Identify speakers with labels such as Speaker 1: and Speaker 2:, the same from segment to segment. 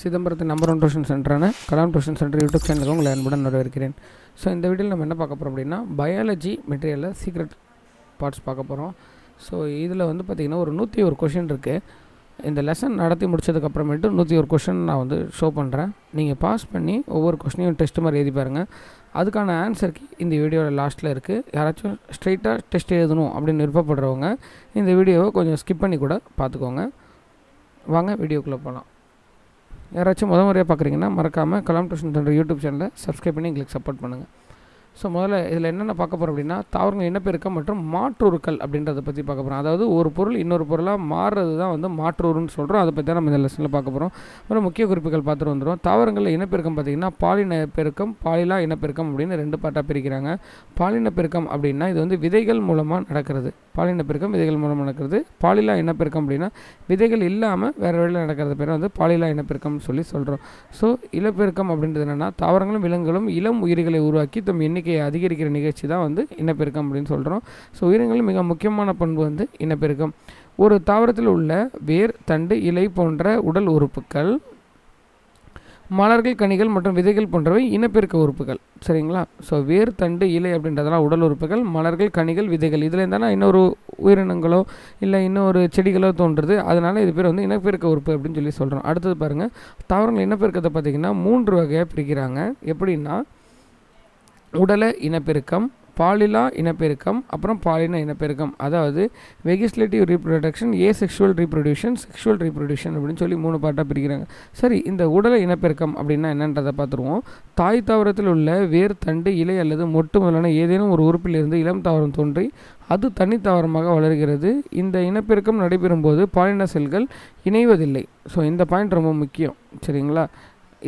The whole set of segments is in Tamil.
Speaker 1: சிதம்பரத்தின் நம்பர் ஒன் டியூஷன் சென்டரான கலாம் டியூஷன் சென்டர் யூடியூப் சேனலுக்கு உங்களை அன்புடன் வரவேற்கிறேன். ஸோ இந்த வீடியோவில் நம்ம என்ன பார்க்க போகிறோம் அப்படின்னா பயாலஜி மெட்டீரியலில் சீக்ரெட் பார்ட்ஸ் பார்க்க போகிறோம் ஸோ இதில் வந்து பார்த்திங்கன்னா ஒரு நூற்றி ஒரு கொஷின் இருக்குது இந்த லெசன் நடத்தி முடிச்சதுக்கப்புறமேட்டு நூற்றி ஒரு கொஷின் நான் வந்து ஷோ பண்ணுறேன் நீங்கள் பாஸ் பண்ணி ஒவ்வொரு கொஷினையும் டெஸ்ட் மாதிரி எழுதி பாருங்கள் அதுக்கான ஆன்சருக்கு இந்த வீடியோவில் லாஸ்ட்டில் இருக்குது யாராச்சும் ஸ்ட்ரெயிட்டாக டெஸ்ட் எழுதணும் அப்படின்னு விருப்பப்படுறவங்க இந்த வீடியோவை கொஞ்சம் ஸ்கிப் பண்ணி கூட பார்த்துக்கோங்க. வாங்க வீடியோக்குள்ளே போகலாம் யாராச்சும் முத முறையாக பார்க்குறீங்கன்னா மறக்காமல் கலாம் டியூஷன் சென்டர் யூடியூப் சேனலை சப்ஸ்கிரைப் பண்ணி எங்களுக்கு சப்போர்ட் பண்ணுங்கள் ஸோ முதல்ல இதில் என்னென்ன பார்க்க போகிறோம் அப்படின்னா தாவரங்கள் இனப்பெருக்கம் மற்றும் மாற்றுருக்கள் அப்படின்றத பற்றி பார்க்க போகிறோம் அதாவது ஒரு பொருள் இன்னொரு பொருளாக மாறுறது தான் வந்து மாற்றுருன்னு சொல்கிறோம் அதை பற்றி தான் நம்ம இந்த லெசனில் பார்க்க போகிறோம் அப்புறம் முக்கிய குறிப்புகள் பார்த்துட்டு வந்துடும் தாவரங்களில் இனப்பெருக்கம் பார்த்திங்கன்னா பாலின பெருக்கம் பாலிலா இனப்பெருக்கம் அப்படின்னு ரெண்டு பாட்டாக பிரிக்கிறாங்க. பாலின பெருக்கம் அப்படின்னா இது வந்து விதைகள் மூலமாக நடக்கிறது. பாலின பெருக்கம் விதைகள் மூலமாக நடக்கிறது. பாலிலா இனப்பெருக்கம் அப்படின்னா விதைகள் இல்லாமல் வேறு வழியில் நடக்கிறது பேர் வந்து பாலிலா இனப்பெருக்கம்னு சொல்லி சொல்கிறோம் ஸோ இனப்பெருக்கம் அப்படின்றது என்னென்னா தாவரங்களும் விலங்குகளும் இளம் உயிர்களை உருவாக்கி தம் எண்ணிக்கையை அதிகரிக்கிற நிகழ்ச்சி தான் வந்து இனப்பெருக்கம் அப்படின்னு சொல்கிறோம் ஸோ உயிரினங்களில் மிக முக்கியமான பண்பு வந்து இனப்பெருக்கம். ஒரு தாவரத்தில் உள்ள வேர் தண்டு இலை போன்ற உடல் உறுப்புகள் மலர்கள் கனிகள் மற்றும் விதைகள் போன்றவை இனப்பெருக்க உறுப்புகள். சரிங்களா? ஸோ வேர் தண்டு இலை அப்படின்றதெல்லாம் உடல் உறுப்புகள் மலர்கள் கனிகள் விதைகள். இதில் இருந்தாலும் இன்னொரு உயிரினங்களோ இல்லை இன்னொரு செடிகளோ தோன்றுறது. அதனால் இது பேர் வந்து இனப்பெருக்க உறுப்பு அப்படின்னு சொல்லி சொல்கிறோம் அடுத்தது பாருங்கள் தாவரங்கள் இனப்பெருக்கத்தை பார்த்திங்கன்னா மூன்று வகையாக பிரிக்கிறாங்க. எப்படின்னா உடல இனப்பெருக்கம் பாலிலா இனப்பெருக்கம் அப்புறம் பாலின இனப்பெருக்கம். அதாவது vegetative reproduction asexual reproduction sexual reproduction அப்படின்னு சொல்லி மூணு பாட்டாக பிரிக்கிறாங்க. சரி இந்த உடல இனப்பெருக்கம் அப்படின்னா என்னன்றதை பார்த்துருவோம். தாய் தாவரத்தில் உள்ள வேர் தண்டு இலை அல்லது மொட்டு முதலான ஏதேனும் ஒரு உறுப்பிலிருந்து இளம் தாவரம் தோன்றி அது தனித்தாவரமாக வளர்கிறது. இந்த இனப்பெருக்கம் நடைபெறும் போது பாலின செல்கள் இணைவதில்லை. ஸோ இந்த பாயிண்ட் ரொம்ப முக்கியம். சரிங்களா?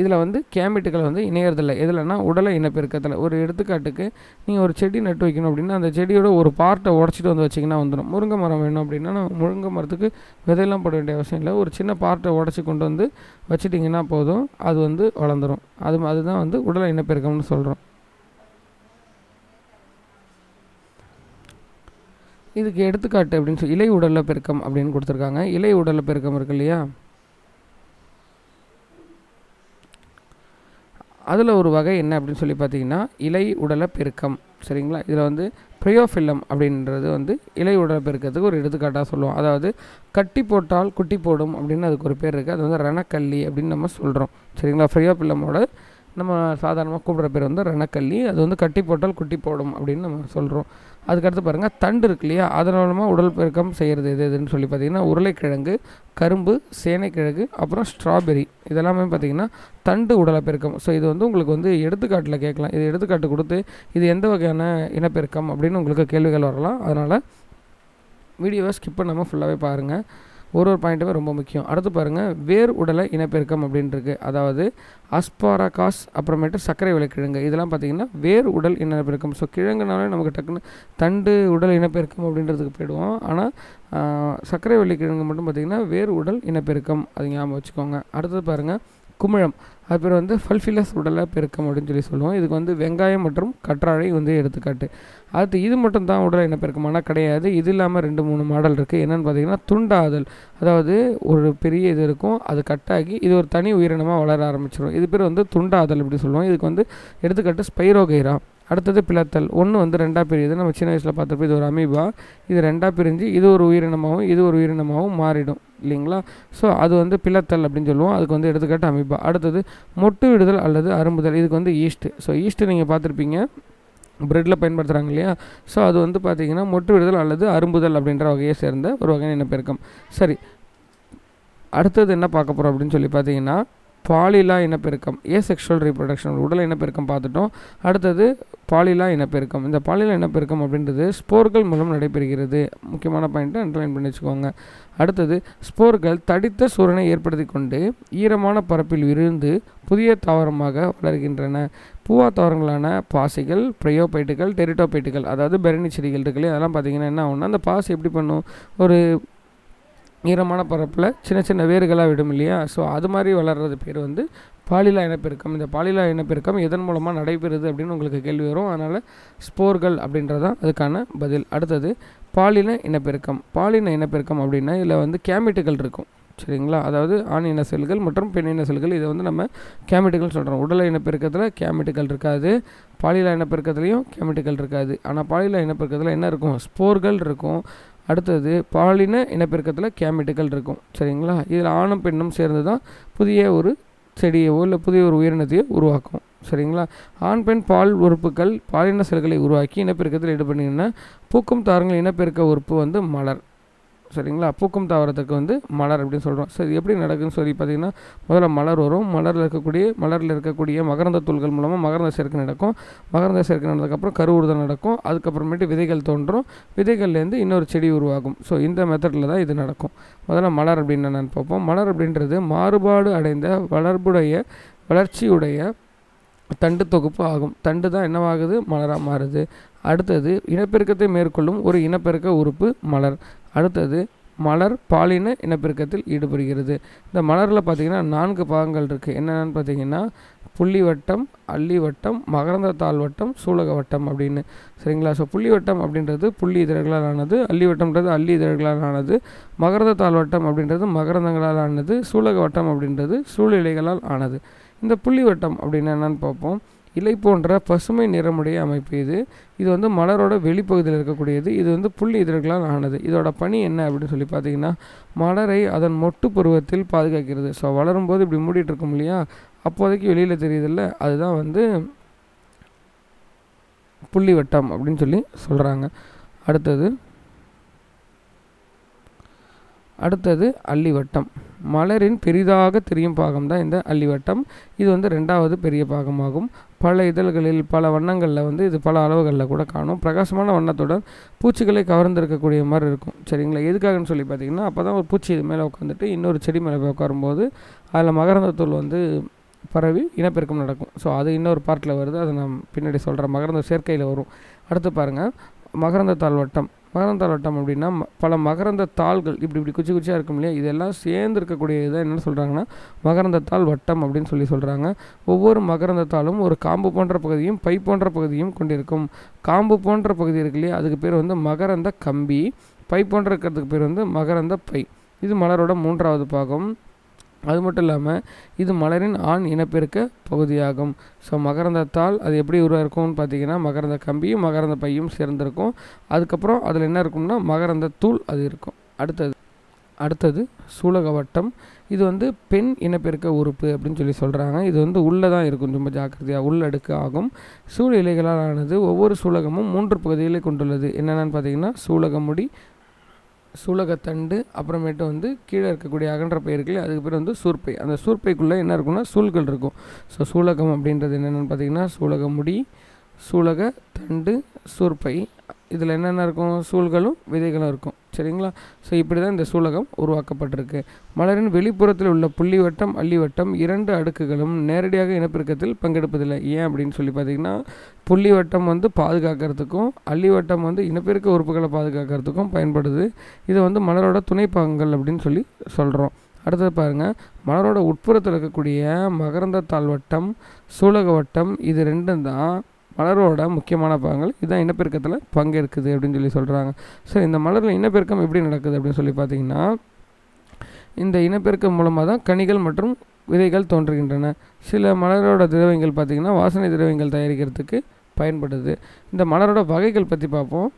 Speaker 1: இதில் வந்து கேமிட்டுகள் வந்து இணையறதில்லை. எதுலன்னா உடலை இனப்பெருக்கத்தில். ஒரு எடுத்துக்காட்டுக்கு நீங்கள் ஒரு செடி நட்டு வைக்கணும் அப்படின்னா அந்த செடியோட ஒரு பார்ட்டை உடச்சிட்டு வந்து வச்சிங்கன்னா வந்துடும் முருங்கை மரம் வேணும் அப்படின்னா நம்ம முருங்கை மரத்துக்கு விதையெல்லாம் போட வேண்டிய அவசியம் இல்லை. ஒரு சின்ன பார்ட்டை உடச்சி கொண்டு வந்து வச்சிட்டிங்கன்னா போதும். அது வந்து வளர்ந்துடும் அது அதுதான் வந்து உடலை இனப்பெருக்கம்னு சொல்கிறோம் இதுக்கு எடுத்துக்காட்டு அப்படின்னு சொல்லி இலை உடலில் பெருக்கம் அப்படின்னு கொடுத்துருக்காங்க. இலை உடலில் பெருக்கம் இருக்கு இல்லையா? அதில் ஒரு வகை என்ன அப்படின்னு சொல்லி பார்த்தீங்கன்னா இலை உடல பெருக்கம். சரிங்களா? இதில் வந்து ப்ரையோஃபில்லம் அப்படின்றது வந்து இலை உடல பெருக்கத்துக்கு ஒரு எடுத்துக்காட்டாக சொல்லுவோம். அதாவது கட்டி போட்டால் குட்டி போடும் அப்படின்னு அதுக்கு ஒரு பேர் இருக்குது அது வந்து ரணக்கல்லி அப்படின்னு நம்ம சொல்கிறோம் சரிங்களா? ப்ரையோஃபில்லமோட நம்ம சாதாரணமாக கூப்பிட்ற பேர் வந்து ரணக்கல்லி. அது வந்து கட்டி போட்டால் குட்டி போடும் அப்படின்னு நம்ம சொல்கிறோம் அதுக்கடுத்து பாருங்கள் தண்டு இருக்கு இல்லையா? அதன் மூலமாக உடல் பெருக்கம் செய்கிறது எது எதுன்னு சொல்லி பார்த்தீங்கன்னா உருளைக்கிழங்கு கரும்பு சேனைக்கிழங்கு அப்புறம் ஸ்ட்ராபெரி. இதெல்லாமே பார்த்திங்கன்னா தண்டு உடலை பெருக்கம். ஸோ இது வந்து உங்களுக்கு வந்து எடுத்துக்காட்டில் கேட்கலாம். இது எடுத்துக்காட்டு கொடுத்து இது எந்த வகையான இனப்பெருக்கம் அப்படின்னு உங்களுக்கு கேள்விகள் வரலாம். அதனால் வீடியோவை ஸ்கிப் பண்ணாமல் ஃபுல்லாகவே பாருங்கள் ஒரு ஒரு பாயிண்ட்டுமே ரொம்ப முக்கியம். அடுத்து பாருங்கள் வேர் உடலை இனப்பெருக்கம் அப்படின்ட்டுருக்கு அதாவது அஸ்பாரகாஸ் அப்புறமேட்டு சர்க்கரை விலைக்கிழங்கு இதெல்லாம் பார்த்திங்கன்னா வேர் உடல் இனப்பெருக்கம். ஸோ கிழங்குனாலே நமக்கு டக்குன்னு தண்டு உடல் இனப்பெருக்கம் அப்படின்றதுக்கு போயிடுவோம். ஆனால் சர்க்கரை வெள்ளிக்கிழங்கு மட்டும் பார்த்திங்கன்னா வேர் உடல் இனப்பெருக்கம். அது ஞாபகம் வச்சுக்கோங்க. அடுத்தது பாருங்கள் குமிழம். அது பேர் வந்து ஃபல்ஃபிலஸ் உடலை பெருக்கம் அப்படின்னு சொல்லி சொல்லுவோம். இதுக்கு வந்து வெங்காயம் மற்றும் கற்றாழை வந்து எடுத்துக்காட்டு. அடுத்து இது மட்டும் தான் உடல் இனப்பெருக்கம் கிடையாது. இது இல்லாமல் ரெண்டு மூணு மாடல் இருக்குது என்னென்னு பார்த்தீங்கன்னா துண்டாதல். அதாவது ஒரு பெரிய இது இருக்கும் அது கட்டாகி இது ஒரு தனி உயிரினமாக வளர ஆரம்பிச்சிடும் இது பேர் வந்து துண்டாதல் அப்படி சொல்லுவோம். இதுக்கு வந்து எடுத்துக்காட்டு ஸ்பைரோகைரா அடுத்தது பிளத்தல். ஒன்று வந்து ரெண்டாக பிரியுது. நம்ம சின்ன வயசில் பார்த்தப்ப இது ஒரு அமீபா. இது ரெண்டாக பிரிஞ்சு இது ஒரு உயிரினமாகவும் இது ஒரு உயிரினமாகவும் மாறிடும். இல்லைங்களா? ஸோ அது வந்து பிளத்தல் அப்படின்னு சொல்லுவோம். அதுக்கு வந்து எடுத்துக்காட்டு அமீபா. அடுத்தது மொட்டு விடுதல் அல்லது அரும்புதல். இதுக்கு வந்து ஈஸ்ட்டு. ஸோ ஈஸ்ட்டு நீங்கள் பார்த்துருப்பீங்க. ப்ரெட்டில் பயன்படுத்துகிறாங்க இல்லையா? ஸோ அது வந்து பார்த்திங்கன்னா மொட்டு விடுதல் அல்லது அரும்புதல் அப்படின்ற வகையை சேர்ந்த ஒரு வகையான இனப்பெருக்கம். சரி. அடுத்தது என்ன பார்க்க போகிறோம் அப்படின்னு சொல்லி பார்த்தீங்கன்னா பாலிலா இனப்பெருக்கம் ஏ செக்ஷுவல் ரீப்ரொடக்ஷன் உடல் இனப்பெருக்கம் பார்த்துட்டோம். அடுத்தது பாலிலா இனப்பெருக்கம். இந்த பாலிலா இனப்பெருக்கம் அப்படின்றது ஸ்போர்கள் மூலம் நடைபெறுகிறது. முக்கியமான பாயிண்ட்டை அண்டர்லைன் பண்ணி வச்சுக்கோங்க. அடுத்தது ஸ்போர்கள் தடித்த சூரனை ஏற்படுத்தி கொண்டு ஈரமான பரப்பில் இருந்து புதிய தாவரமாக வளர்கின்றன. பூவா தாவரங்களான பாசிகள் ப்ரையோபைட்டுகள் டெரிட்டோபைட்டுகள் அதாவது பெரணி செடிகள் இருக்குல்லையே அதெல்லாம் பார்த்திங்கன்னா என்ன ஆகும்னா அந்த பாசி எப்படி பண்ணும்? ஒரு ஈரமான பரப்பில் சின்ன சின்ன வேர்களாக விடும் இல்லையா? ஸோ அது மாதிரி வளர்கிறது பேர் வந்து பாலிலா இனப்பெருக்கம். இந்த பாலிலா இனப்பெருக்கம் எதன் மூலமாக நடைபெறுது அப்படின்னு உங்களுக்கு கேள்வி வரும். அதனால் ஸ்போர்கள் அப்படின்றதான் அதுக்கான பதில். அடுத்தது பாலின இனப்பெருக்கம். பாலின இனப்பெருக்கம் அப்படின்னா இதில் வந்து கேமிட்டுகள் இருக்கும். சரிங்களா? அதாவது ஆண் இன செல்கள் மற்றும் பெண் இன செல்கள். இதை வந்து நம்ம கேமிட்டுகள் சொல்கிறோம். உடல் இனப்பெருக்கத்தில் கேமிட்டுகள் இருக்காது. பாலியல் இனப்பெருக்கத்துலேயும் கேமிட்டுகள் இருக்காது. ஆனால் பாலியல் இனப்பெருக்கத்தில் என்ன இருக்கும்? ஸ்போர்கள் இருக்கும். அடுத்தது பாலின இனப்பெருக்கத்தில் கேமிட்டுகள் இருக்கும். சரிங்களா? இதில் ஆணும் பெண்ணும் சேர்ந்து தான் புதிய ஒரு செடியவோ இல்லை புதிய ஒரு உயிரினத்தையோ உருவாக்கும். சரிங்களா? ஆண் பெண் பால் உறுப்புகள் பாலின செல்களை உருவாக்கி இனப்பெருக்கத்தில் ஈடுபட்டீங்கன்னா பூக்கும் தாரங்கள் இனப்பெருக்க உறுப்பு வந்து மலர். சரிங்களா? பூக்கும் தாவரத்துக்கு வந்து மலர் அப்படின்னு சொல்கிறோம் சரி எப்படி நடக்குதுன்னு சொல்லி பார்த்தீங்கன்னா முதல்ல மலர் வரும். மலரில் இருக்கக்கூடிய மலரில் இருக்கக்கூடிய மகரந்த தூள்கள் மூலமாக மகரந்த சேர்க்கை நடக்கும். மகரந்த சேர்க்கை நடந்ததுக்கப்புறம் கருவுறுதல் நடக்கும். அதுக்கப்புறமேட்டு விதைகள் தோன்றும். விதைகள்லேருந்து இன்னொரு செடி உருவாகும். ஸோ இந்த மெத்தடில் தான் இது நடக்கும். முதல்ல மலர் அப்படின்னு என்னென்னு பார்ப்போம். மலர் அப்படின்றது மாறுபாடு அடைந்த வளர்புடைய வளர்ச்சியுடைய தண்டு தொகுப்பு ஆகும். தண்டு தான் என்னவாகுது? மலராக மாறுது. அடுத்தது இனப்பெருக்கத்தை மேற்கொள்ளும் ஒரு இனப்பெருக்க உறுப்பு மலர். அடுத்தது மலர் பாலின இனப்பெருக்கத்தில் ஈடுபடுகிறது. இந்த மலரில் பார்த்திங்கன்னா நான்கு பாகங்கள் இருக்குது என்னென்னு பார்த்தீங்கன்னா புள்ளி வட்டம் அள்ளி வட்டம் மகரந்த தாள் வட்டம் சூலக வட்டம் அப்படின்னு. சரிங்களா? ஸோ புள்ளி வட்டம் அப்படின்றது புள்ளி இதழ்களால் ஆனது அள்ளி வட்டம்ன்றது அள்ளி இதழ்களால் ஆனது மகரந்த தாள் வட்டம் அப்படின்றது மகரந்தங்களால் ஆனது சூலக வட்டம் அப்படின்றது சூழ்நிலைகளால் ஆனது. இந்த புள்ளி வட்டம் அப்படின்னு என்னென்னு பார்ப்போம். இலை போன்ற பசுமை நிறமுடைய அமைப்பு இது. இது வந்து மலரோட வெளிப்பகுதியில் இருக்கக்கூடியது. இது வந்து புள்ளி இதழ்களால் ஆனது. இதோட பணி என்ன அப்படின்னு சொல்லி பார்த்தீங்கன்னா மலரை அதன் மொட்டு பருவத்தில் பாதுகாக்கிறது. ஸோ வளரும் போது இப்படி மூடிட்டு இருக்கும் இல்லையா? அப்போதைக்கு வெளியில் தெரியுதில்ல? அதுதான் வந்து புள்ளி வட்டம் அப்படின்னு சொல்லி சொல்கிறாங்க அடுத்தது அடுத்தது அள்ளி வட்டம். மலரின் பெரிதாக தெரியும் பாகம் தான் இந்த அள்ளிவட்டம் இது வந்து ரெண்டாவது பெரிய பாகமாகும். பல இதழ்களில் பல வண்ணங்களில் வந்து இது பல அளவுகளில் கூட காணும். பிரகாசமான வண்ணத்துடன் பூச்சிகளை கவர்ந்திருக்கக்கூடிய மாதிரி இருக்கும். சரிங்களா? எதுக்காகன்னு சொல்லி பார்த்தீங்கன்னா அப்போ தான் ஒரு பூச்சி இது மேலே உட்காந்துட்டு இன்னொரு செடி மேலே போய் உட்காரும்போது அதில் மகரந்தத்தூள் வந்து பரவி இனப்பெருக்கம் நடக்கும். ஸோ அது இன்னொரு பார்ட்டில் வருது. அதை நான் பின்னாடி சொல்கிறேன் மகரந்த சேர்க்கையில் வரும். அடுத்து பாருங்கள் மகரந்த தாழ்வட்டம். மகரந்த வட்டம் அப்படின்னா பல மகரந்த தாள்கள் இப்படி இப்படி குச்சி குச்சியாக இருக்கும் இல்லையா? இதெல்லாம் சேர்ந்து இருக்கக்கூடிய இதை என்ன சொல்கிறாங்கன்னா மகரந்தத்தாள் வட்டம் அப்படின்னு சொல்லி சொல்கிறாங்க ஒவ்வொரு மகரந்தத்தாலும் ஒரு காம்பு போன்ற பகுதியும் பை போன்ற பகுதியும் கொண்டிருக்கும். காம்பு போன்ற பகுதி இருக்கு இல்லையா? அதுக்கு பேர் வந்து மகரந்த கம்பி பை போன்ற இருக்கிறதுக்கு பேர் வந்து மகரந்த பை. இது மலரோட மூன்றாவது பாகம். அது மட்டும் இல்லாமல் இது மலரின் ஆண் இனப்பெருக்க பகுதியாகும். ஸோ மகரந்தத்தால் அது எப்படி உருவாயிருக்கும்னு பார்த்தீங்கன்னா மகரந்த கம்பியும் மகரந்த பையும் சேர்ந்துருக்கும். அதுக்கப்புறம் அதில் என்ன இருக்கும்னா மகரந்த தூள் அது இருக்கும். அடுத்தது அடுத்தது சூலக வட்டம் இது வந்து பெண் இனப்பெருக்க உறுப்பு அப்படின்னு சொல்லி சொல்கிறாங்க இது வந்து உள்ளே தான் இருக்கும் ரொம்ப ஜாக்கிரதையாக உள்ளடுக்கு ஆகும். சூழ் இலைகளால் ஆனது ஒவ்வொரு சூலகமும் மூன்று பகுதிகளை கொண்டுள்ளது. என்னென்னு பார்த்தீங்கன்னா சூலகமுடி சூலகத்தண்டு அப்புறமேட்டு வந்து கீழே இருக்கக்கூடிய அகன்ற பயிர்கள் அதுக்கு பேர் வந்து சூர்பை. அந்த சூர்பைக்குள்ளே என்ன இருக்குன்னா சூல்கள் இருக்கும். ஸோ சூலகம் அப்படின்றது என்னென்னு பார்த்தீங்கன்னா சூலக முடி சூலக தண்டு சூர்பை. இதில் என்னென்ன இருக்கும்? சூழ்களும் விதைகளும் இருக்கும். சரிங்களா? ஸோ இப்படி தான் இந்த சூலகம் உருவாக்கப்பட்டிருக்கு. மலரின் வெளிப்புறத்தில் உள்ள புள்ளி வட்டம் அள்ளி வட்டம் இரண்டு அடுக்குகளும் நேரடியாக இனப்பெருக்கத்தில் பங்கெடுப்பதில்லை. ஏன் அப்படின்னு சொல்லி பார்த்தீங்கன்னா புள்ளி வட்டம் வந்து பாதுகாக்கிறதுக்கும் அள்ளி வட்டம் வந்து இனப்பெருக்க உறுப்புகளை பாதுகாக்கிறதுக்கும் பயன்படுது. இது வந்து மலரோட துணை பாகங்கள் அப்படின்னு சொல்லி சொல்கிறோம் அடுத்தது பாருங்கள் மலரோட உட்புறத்தில் இருக்கக்கூடிய மகரந்த தாழ்வட்டம் சூலக வட்டம் இது ரெண்டும் தான் மலரோட முக்கியமான பாகங்கள் இதுதான் இனப்பெருக்கத்தில் பங்கேற்குது அப்படின்னு சொல்லி சொல்கிறாங்க ஸோ இந்த மலரில் இனப்பெருக்கம் எப்படி நடக்குது அப்படின்னு சொல்லி பார்த்தீங்கன்னா இந்த இனப்பெருக்கம் மூலமாக தான் கனிகள் மற்றும் விதைகள் தோன்றுகின்றன. சில மலரோட திரவியங்கள் பார்த்திங்கன்னா வாசனை திரவியங்கள் தயாரிக்கிறதுக்கு பயன்படுது. இந்த மலரோட வகைகள் பற்றி பார்ப்போம்.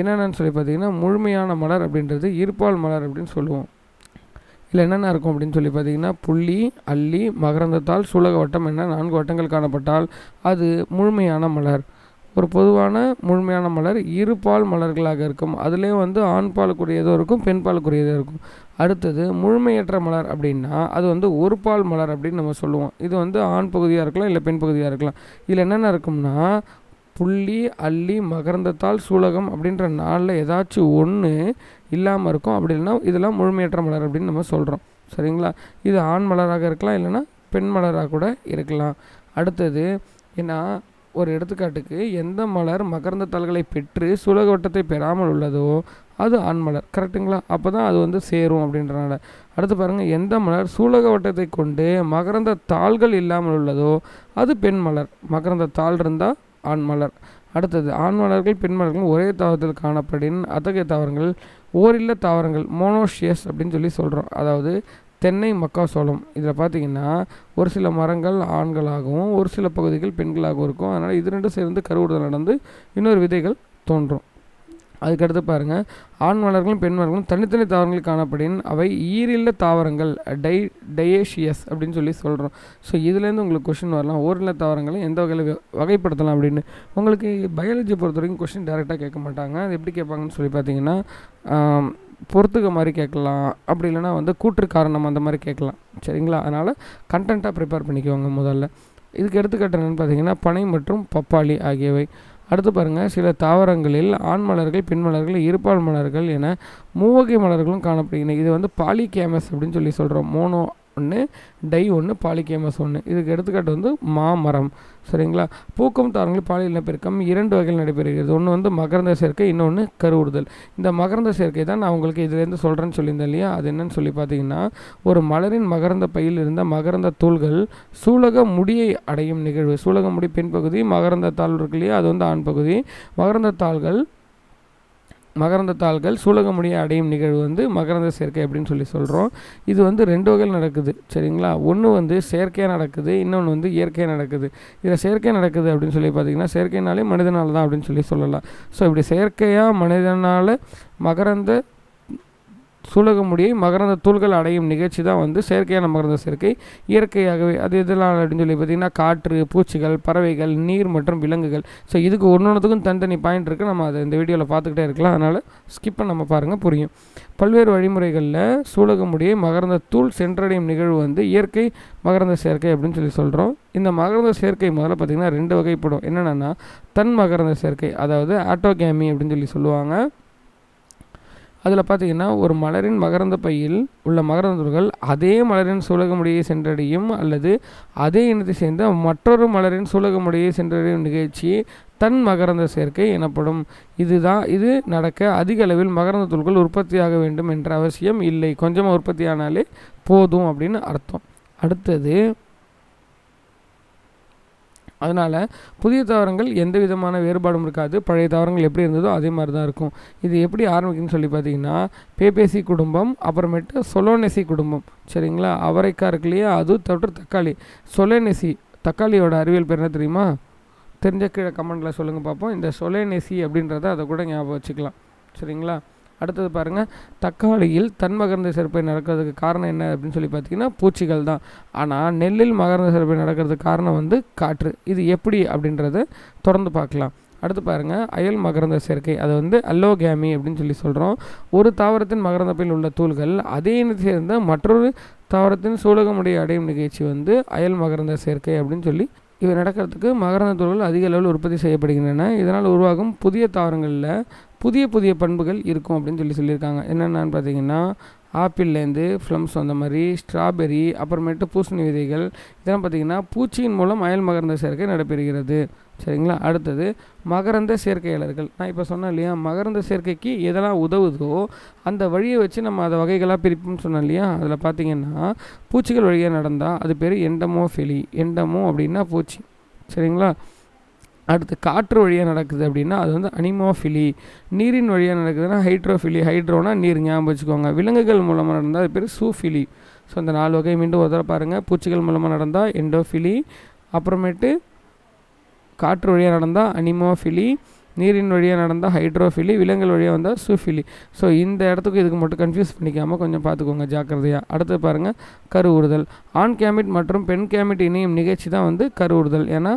Speaker 1: என்னென்னு சொல்லி பார்த்திங்கன்னா முழுமையான மலர் அப்படின்றது இருப்பால் மலர் அப்படின்னு சொல்லுவோம். இதில் என்னென்ன இருக்கும் அப்படின்னு சொல்லி பார்த்தீங்கன்னா புள்ளி அள்ளி மகரந்தத்தால் சூலக வட்டம் என நான்கு வட்டங்கள் காணப்பட்டால் அது முழுமையான மலர். ஒரு பொதுவான முழுமையான மலர் இருபால் மலர்களாக இருக்கும். அதிலே வந்து ஆண் பாலுக்குரியதும் இருக்கும் பெண் பாலுக்குரியதும் இருக்கும். அடுத்தது முழுமையற்ற மலர் அப்படின்னா அது வந்து ஒரு பால் மலர் அப்படின்னு நம்ம சொல்லுவோம். இது வந்து ஆண் பகுதியாக இருக்கலாம் இல்லை பெண் பகுதியாக இருக்கலாம். இதில் என்னென்ன இருக்கும்னா புள்ளி அள்ளி மகரந்தத்தால் சூலகம் அப்படின்ற நாளில் ஏதாச்சும் ஒன்று இல்லாமல் இருக்கும். அப்படி இல்லைன்னா இதெல்லாம் முழுமையற்ற மலர் அப்படின்னு நம்ம சொல்கிறோம் சரிங்களா? இது ஆண் மலராக இருக்கலாம் இல்லைன்னா பெண் மலராக கூட இருக்கலாம். அடுத்தது ஏன்னா ஒரு எடுத்துக்காட்டுக்கு எந்த மலர் மகரந்த தாள்களை பெற்று சுலகவட்டத்தை பெறாமல் உள்ளதோ அது ஆண் மலர். கரெக்டுங்களா அப்போ தான் அது வந்து சேரும் அப்படின்றனால. அடுத்து பாருங்கள் எந்த மலர் சூலக வட்டத்தை கொண்டு மகரந்த தாள்கள் இல்லாமல் உள்ளதோ அது பெண் மலர். மகரந்த தாள் இருந்தால் ஆண் மலர். அடுத்தது ஆண் மலர்கள் பெண் மலர்கள் ஒரே தாவரத்தில் காணப்படின் அத்தகைய தாவரங்கள் ஓரில்ல தாவரங்கள் மோனோஷியஸ் அப்படின்னு சொல்லி சொல்கிறோம் அதாவது தென்னை மக்காசோளம். இதில் பார்த்தீங்கன்னா ஒரு சில மரங்கள் ஆண்களாகவும் ஒரு சில பகுதிகள் பெண்களாகவும் இருக்கும். அதனால் இது ரெண்டும் சேர்ந்து கருவுறுதல் நடந்து இன்னொரு விதைகள் தோன்றும். அதுக்கடுத்து பாருங்கள் ஆண் மலர்களும் பெண் மலர்களும் தனித்தனி தாவரங்கள் காணப்படின் அவை ஈரில்ல தாவரங்கள் டை டயேஷியஸ் அப்படின்னு சொல்லி சொல்கிறோம் ஸோ இதுலேருந்து உங்களுக்கு கொஷின் வரலாம். ஓரில்ல தாவரங்களை எந்த வகையில் வகைப்படுத்தலாம் அப்படின்னு. உங்களுக்கு பயாலஜி பொறுத்த வரைக்கும் கொஷின் டேரெக்டாக கேட்க மாட்டாங்க. அது எப்படி கேட்பாங்கன்னு சொல்லி பார்த்தீங்கன்னா பொறுத்துக்க மாதிரி கேட்கலாம். அப்படி இல்லைன்னா வந்து கூற்று காரணம் அந்த மாதிரி கேட்கலாம். சரிங்களா? அதனால் கண்டென்ட்டாக ப்ரிப்பேர் பண்ணிக்கோங்க முதல்ல. இதுக்கு எடுத்துக்காட்டு என்னென்னு பார்த்தீங்கன்னா பனை மற்றும் பப்பாளி ஆகியவை. அடுத்து பாருங்கள் சில தாவரங்களில் ஆண் மலர்கள் பெண் மலர்கள் இருபால் மலர்கள் என மூவகை மலர்களும் காணப்படுகின்றன. இது வந்து பாலிகேமஸ் அப்படின்னு சொல்லி சொல்கிறோம் மோனோ ஒன்று டை ஒன்று பாலிகேமஸ் ஒன்று இதுக்கு எடுத்துக்காட்டு வந்து மாமரம். சரிங்களா? பூக்கம் தாவரங்கள் பாலியல் இனப்பெருக்கம் இரண்டு வகையில் நடைபெறுகிறது. ஒன்று வந்து மகரந்த சேர்க்கை இன்னொன்று கருவுறுதல். இந்த மகரந்த சேர்க்கை தான் நான் உங்களுக்கு இதுலேருந்து சொல்கிறேன்னு சொல்லியிருந்தேன் இல்லையா? அது என்னன்னு சொல்லி பார்த்தீங்கன்னா ஒரு மலரின் மகரந்த பையில் இருந்த மகரந்த தூள்கள் சூலக முடியை அடையும் நிகழ்வு. சூலக முடி பெண் பகுதி மகரந்த தாள் இருக்கு இல்லையா? அது வந்து ஆண் பகுதி. மகரந்த தாள்கள் மகரந்த தாள்கள் சூலகமுடியை அடையும் நிகழ்வு வந்து மகரந்த சேர்க்கை அப்படின்னு சொல்லி சொல்கிறோம் இது வந்து ரெண்டு வகையில் நடக்குது சரிங்களா? ஒன்று வந்து செயற்கையாக நடக்குது இன்னொன்று வந்து இயற்கையாக நடக்குது. இதில் செயற்கை நடக்குது அப்படின்னு சொல்லி பார்த்தீங்கன்னா செயற்கைனாலே மனிதனால் தான் அப்படின்னு சொல்லி சொல்லலாம். ஸோ இப்படி செயற்கையாக மனிதனால் மகரந்த சூலக முடியை மகரந்த தூள்கள் அடையும் நிகழ்ச்சி தான் வந்து செயற்கையான மகரந்த சேர்க்கை இயற்கையாகவே. அது எதெல்லாம் அப்படின்னு சொல்லி பார்த்தீங்கன்னா காற்று பூச்சிகள் பறவைகள் நீர் மற்றும் விலங்குகள். ஸோ இதுக்கு ஒன்றொன்றுத்துக்கும் தனித்தனி பாயிண்ட் இருக்குது நம்ம அதை இந்த வீடியோவில் பார்த்துக்கிட்டே இருக்கலாம். அதனால் ஸ்கிப்பை நம்ம பாருங்கள் புரியும். பல்வேறு வழிமுறைகளில் சூலக முடியை மகரந்த தூள் சென்றடையும் நிகழ்வு வந்து இயற்கை மகரந்த சேர்க்கை அப்படின்னு சொல்லி சொல்கிறோம் இந்த மகரந்த சேர்க்கை முதல்ல பார்த்திங்கன்னா ரெண்டு வகைப்படும். என்னென்னா தன் மகரந்த சேர்க்கை அதாவது ஆட்டோகேமி அப்படின்னு சொல்லி சொல்லுவாங்க. அதில் பார்த்தீங்கன்னா ஒரு மலரின் மகரந்த பையில் உள்ள மகரந்த தூள்கள் அதே மலரின் சூலகமுடியை சென்றடையும் அல்லது அதே இனத்தை சேர்ந்த மற்றொரு மலரின் சூலகமுடியை சென்றடையும் நிகழ்ச்சி தன் மகரந்த சேர்க்கை எனப்படும். இதுதான் இது நடக்க அதிக அளவில் மகரந்த தூள்கள் உற்பத்தியாக வேண்டும் என்ற அவசியம் இல்லை. கொஞ்சமாக உற்பத்தியானாலே போதும் அப்படின்னு அர்த்தம். அடுத்தது அதனால் புதிய தாவரங்கள் எந்த விதமான வேறுபாடும் இருக்காது. பழைய தாவரங்கள் எப்படி இருந்ததோ அதே மாதிரி தான் இருக்கும். இது எப்படி ஆரம்பிக்குன்னு சொல்லி பார்த்தீங்கன்னா பேபேசி குடும்பம் அப்புறமேட்டு சொலோனெசி குடும்பம். சரிங்களா? அவரைக்காய் இருக்கு இல்லையா? அது தவிர தக்காளி. சொலோனெசி தக்காளியோட அறிவியல் பேர் என்ன தெரியுமா? தெரிஞ்ச கீழே கமெண்ட்டில் சொல்லுங்கள் பார்ப்போம். இந்த சொலேனெசி அப்படின்றத அதை கூட ஞாபகம் வச்சுக்கலாம். சரிங்களா? அடுத்தது பாருங்கள் தக்காளியில் தன் மகரந்த சேர்ப்பை நடக்கிறதுக்கு காரணம் என்ன அப்படின்னு சொல்லி பார்த்தீங்கன்னா பூச்சிகள் தான். ஆனால் நெல்லில் மகரந்த சேர்ப்பை நடக்கிறதுக்கு காரணம் வந்து காற்று. இது எப்படி அப்படின்றத தொடர்ந்து பார்க்கலாம். அடுத்து பாருங்கள் அயல் மகரந்த சேர்க்கை அது வந்து அல்லோகேமி அப்படின்னு சொல்லி சொல்கிறோம் ஒரு தாவரத்தின் மகரந்தப்பில் உள்ள தூள்கள் அதே இனத்தை சேர்ந்த மற்றொரு தாவரத்தின் சூலகமுடைய அடையும் நிகழ்ச்சி வந்து அயல் மகரந்த சேர்க்கை அப்படின்னு சொல்லி இவை நடக்கிறதுக்கு மகரந்த தூள்கள் அதிக அளவில் உற்பத்தி செய்யப்படுகின்றன. இதனால் உருவாகும் புதிய தாவரங்களில் புதிய புதிய பண்புகள் இருக்கும் அப்படின்னு சொல்லி சொல்லியிருக்காங்க. என்னென்னு பார்த்தீங்கன்னா ஆப்பிள்லேருந்து ஃப்ளம்ஸ் அந்த மாதிரி ஸ்ட்ராபெரி அப்புறமேட்டு பூசணி விதைகள் இதெல்லாம் பார்த்திங்கன்னா பூச்சியின் மூலம் அயல் மகரந்த சேர்க்கை நடைபெறுகிறது. சரிங்களா? அடுத்தது மகரந்த சேர்க்கையாளர்கள் நான் இப்போ சொன்னேன் இல்லையா? மகரந்த சேர்க்கைக்கு எதெல்லாம் உதவுதோ அந்த வழியை வச்சு நம்ம அதை வகைகளாக பிரிப்போம்னு சொன்னோம் இல்லையா? அதில் பார்த்தீங்கன்னா பூச்சிகள் வழியாக நடந்தால் அது பேர் எண்டமோஃபெலி. எண்டமோ அப்படின்னா பூச்சி. சரிங்களா? அடுத்து காற்று வழியாக நடக்குது அப்படின்னா அது வந்து அனிமோஃபிலி நீரின் வழியாக நடக்குதுன்னா ஹைட்ரோஃபிலி ஹைட்ரோனா நீர் ஞாபகம் வச்சுக்கோங்க. விலங்குகள் மூலமாக நடந்தால் அது பேர் சூஃபிலி. ஸோ அந்த நாலு வகை மீண்டும் ஒரு தடவை பாருங்கள் பூச்சிகள் மூலமாக நடந்தால் எண்டோஃபிலி அப்புறமேட்டு காற்று வழியாக நடந்தால் அனிமோஃபிலி நீரின் வழியாக நடந்தால் ஹைட்ரோஃபிலி விலங்குகள் வழியாக வந்தால் சூஃபிலி. ஸோ இந்த இடத்துக்கு இதுக்கு மட்டும் கன்ஃபியூஸ் பண்ணிக்காமல் கொஞ்சம் பார்த்துக்கோங்க ஜாக்கிரதையாக அடுத்து பாருங்கள் கருவுறுதல். ஆண் கேமிட் மற்றும் பெண் கேமிட் இணையும் நிகழ்ச்சி தான் வந்து கருவுறுதல். ஏன்னா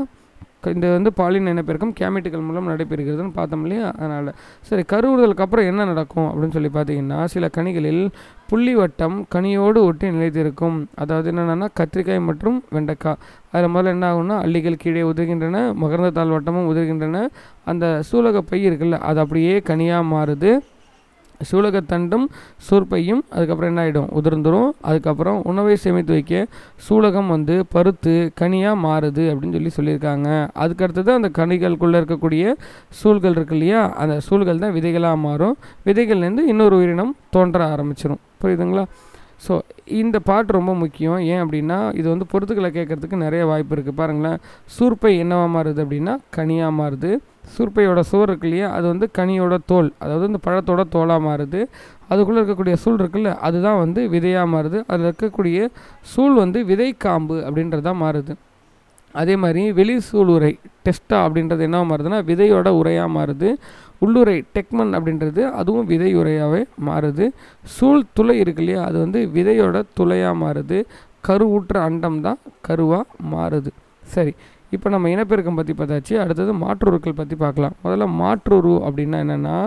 Speaker 1: இந்த வந்து பாலின இனப்பெருக்கம் கேமிட்டுகள் மூலம் நடைபெறுகிறதுன்னு பார்த்தோம் இல்லையா? அதனால். சரி கருவுறுதலுக்கு அப்புறம் என்ன நடக்கும் அப்படின்னு சொல்லி பார்த்தீங்கன்னா சில கனிகளில் புள்ளி வட்டம் கனியோடு ஒட்டி நிலைத்திருக்கும். அதாவது என்னென்னா கத்திரிக்காய் மற்றும் வெண்டைக்காய். அதில் முதல்ல என்ன ஆகும்னா அள்ளிகள் கீழே உதிர்கின்றன மகரந்த தாள் வட்டமும் உதிர்கின்றன. அந்த சூலக பை இருக்குல்ல அது அப்படியே கனியாக மாறுது. சூலகத்தண்டும் சூர்ப்பையும் அதுக்கப்புறம் என்ன ஆகிடும் உதிர்ந்துடும் அதுக்கப்புறம் உணவை சேமித்து வைக்க சூலகம் வந்து பருத்து கனியாக மாறுது அப்படின்னு சொல்லி சொல்லியிருக்காங்க. அதுக்கடுத்தது அந்த கனிகளுக்குள்ளே இருக்கக்கூடிய சூழ்கள் இருக்கு இல்லையா? அந்த சூழ்கள் தான் விதைகளாக மாறும். விதைகள்லேருந்து இன்னொரு உயிரினம் தோன்ற ஆரம்பிச்சிடும் புரியுதுங்களா? ஸோ இந்த பாட்டு ரொம்ப முக்கியம். ஏன் அப்படின்னா இது வந்து பொருத்துக்களை கேட்கறதுக்கு நிறைய வாய்ப்பு இருக்குது பாருங்களேன். சூர்ப்பை என்னவா மாறுது அப்படின்னா கனியாக மாறுது. சூர்பையோட சுவர் இருக்கு இல்லையா? அது வந்து கனியோட தோல். அதாவது இந்த பழத்தோட தோலாக மாறுது. அதுக்குள்ளே இருக்கக்கூடிய சூழ் இருக்குல்ல அதுதான் வந்து விதையாக மாறுது. அதில் இருக்கக்கூடிய சூழ் வந்து விதை காம்பு அப்படின்றதான் மாறுது. அதே மாதிரி வெளி சூழ் உரை டெஸ்டா அப்படின்றது என்ன மாறுதுன்னா விதையோட உரையாக மாறுது. உள்ளுரை டெக்மன் அப்படின்றது அதுவும் விதை உரையாகவே மாறுது. சூழ் துளை இருக்கு இல்லையா அது வந்து விதையோட துளையாக மாறுது. கருவுற்ற அண்டம் தான் கருவாக மாறுது. சரி. இப்போ நம்ம இனப்பெருக்கம் பற்றி பார்த்தாச்சு. அடுத்தது மாற்றுருக்கள் பற்றி பார்க்கலாம். முதல்ல மாற்றுரு அப்படின்னா என்னென்னா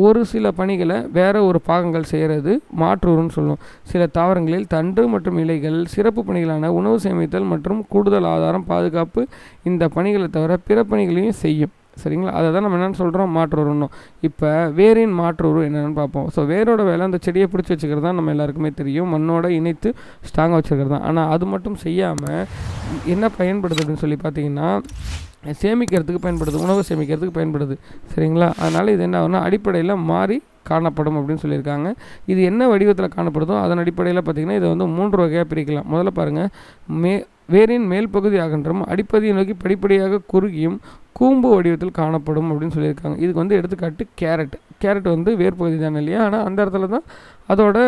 Speaker 1: ஒரு சில பணிகளை வேற ஒரு பாகங்கள் செய்கிறது மாற்றுருன்னு சொல்லுவோம். சில தாவரங்களில் தண்டு மற்றும் இலைகள் சிறப்பு பணிகளான உணவு சேமித்தல் மற்றும் கூடுதல் ஆதாரம் பாதுகாப்பு இந்த பணிகளை தவிர பிற பணிகளையும் செய்யும். சரிங்களா? அதை தான் நம்ம என்னென்னு சொல்கிறோம் மாற்றுருன்னோம் இப்போ வேரின் மாற்றுரு என்னென்னு பார்ப்போம். ஸோ வேரோட வேலை அந்த செடியை பிடிச்சி வச்சுக்கிறது தான் நம்ம எல்லாருக்குமே தெரியும். மண்ணோட இணைத்து ஸ்ட்ராங்காக வச்சுருக்கிறது தான். ஆனால் அது மட்டும் செய்யாமல் என்ன பயன்படுது அப்படின்னு சொல்லி பார்த்தீங்கன்னா சேமிக்கிறதுக்கு பயன்படுது உணவு சேமிக்கிறதுக்கு பயன்படுது சரிங்களா? அதனால் இது என்ன ஆகும்னா அடிப்படையில் மாறி காணப்படும் அப்படின்னு சொல்லியிருக்காங்க. இது என்ன வடிவத்தில் காணப்படுதோ அதன் அடிப்படையில் பார்த்திங்கன்னா இதை வந்து மூன்று வகையாக பிரிக்கலாம். முதல்ல பாருங்கள் மே வேரின் மேல் பகுதி அகன்றும் அடிப்பகுதியை நோக்கி படிப்படியாக குறுகியும் கூம்பு வடிவத்தில் காணப்படும் அப்படின்னு சொல்லியிருக்காங்க. இதுக்கு வந்து எடுத்துக்காட்டு கேரட். கேரட் வந்து வேர் பகுதி தானே இல்லையா? ஆனால் அந்த இடத்துல தான் அதோட